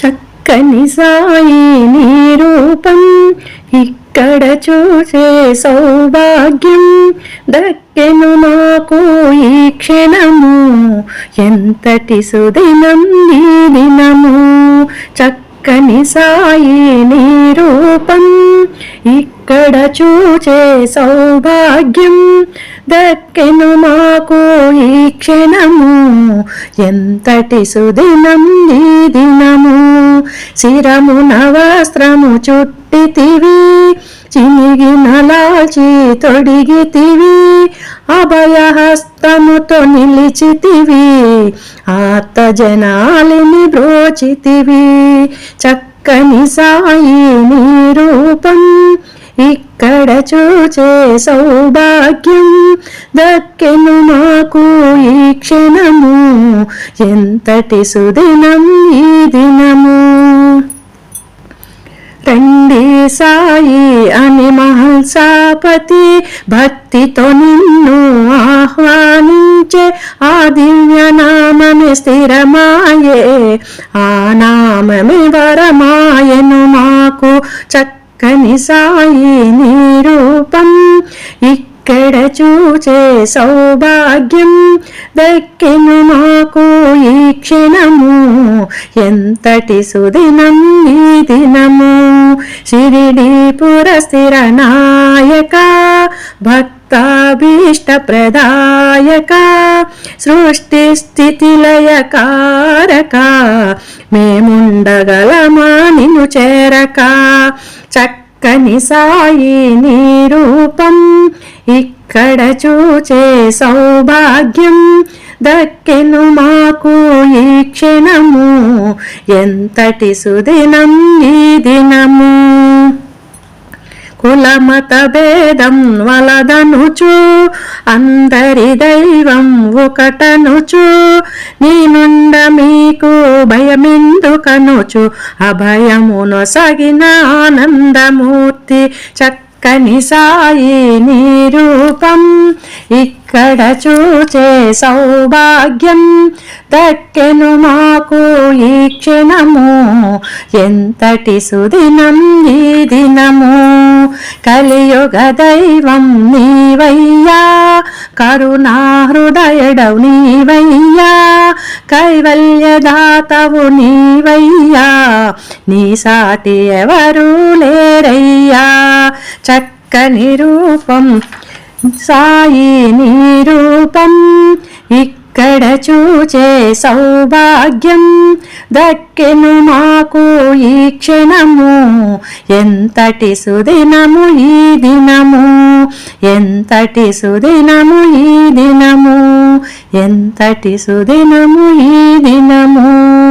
చక్కని సాయి నీ రూపం ఇక్కడ చూసే సౌభాగ్యం దక్కెను మాకు ఈ క్షణము. ఎంతటి సుదినం నీ దినము. చక్కని సాయి నీ రూపం ఇక్కడ చూచే సౌభాగ్యం దక్కెను మాకు ఈ క్షణము. ఎంతటి సుదినం నీ దినము. శిరమున వస్త్రము చుట్టితివి చినిగిన లాల్చి తొడిగితివి అభయహస్తముతో నిలిచితివి ఆత్త జనాలిని బ్రోచితివి చక్కని సాయి నీ రూపం ఇక్కడ చూచే సౌభాగ్యం దక్కెను మాకు ఈ క్షణము ఎంతటి సుదినం ఈ సాయి అని మహల్సాపతి భక్తితో నిన్ను ఆహ్వానించే ఆ దివ్య నామమే స్థిరమాయే. ఆ నామమే వరమాయను మాకు చక్కని సాయి నీ రూపం. ఇక్కడ చూచే సౌభాగ్యం? దక్కెను మాకు ఈ క్షణము. ఎంతటి సుదినం ఈ దినము? షిరిడీపుర స్థిర నాయక భక్తాభీష్ట ప్రదాయక సృష్టి స్థితి లయకారక మేముండగలమా నిన్ను చేరక? చక్కని సాయి నీ రూపం ఇక్కడ చూచే సౌభాగ్యం దక్కెను మాకు ఈ క్షణము. ఎంతటి సుదినం ఈ దినము? కులమత భేదం వలదనుచు అందరి దైవం ఒకటనుచు. నీనుండ మీకు భయమిందుకనుచు? అభయమును సగిన ఆనందమూర్తి చక్క కనిసాయి నీ రూపం ఇక్కడ చూచే సౌభాగ్యం దక్కెను మాకు ఈ క్షణము. ఎంతటి సుదినం ఈ దినము. కలియుగ దైవం నీవయ్యా. కరుణా హృదయడవు నీవయ్యా. కైవల్యదాతవు నీవయ్యా. నీ సాటి ఎవరూ లేరయ్యా. చక్కని రూపం సాయి నీ రూపం ఇక్కడ చూచే సౌభాగ్యం దక్కెను మాకు ఈ క్షణము. ఎంతటి సుదినము ఈ దినము? ఎంతటి సుదినము ఈ దినము ఎంతటి సుదినము ఈ దినము?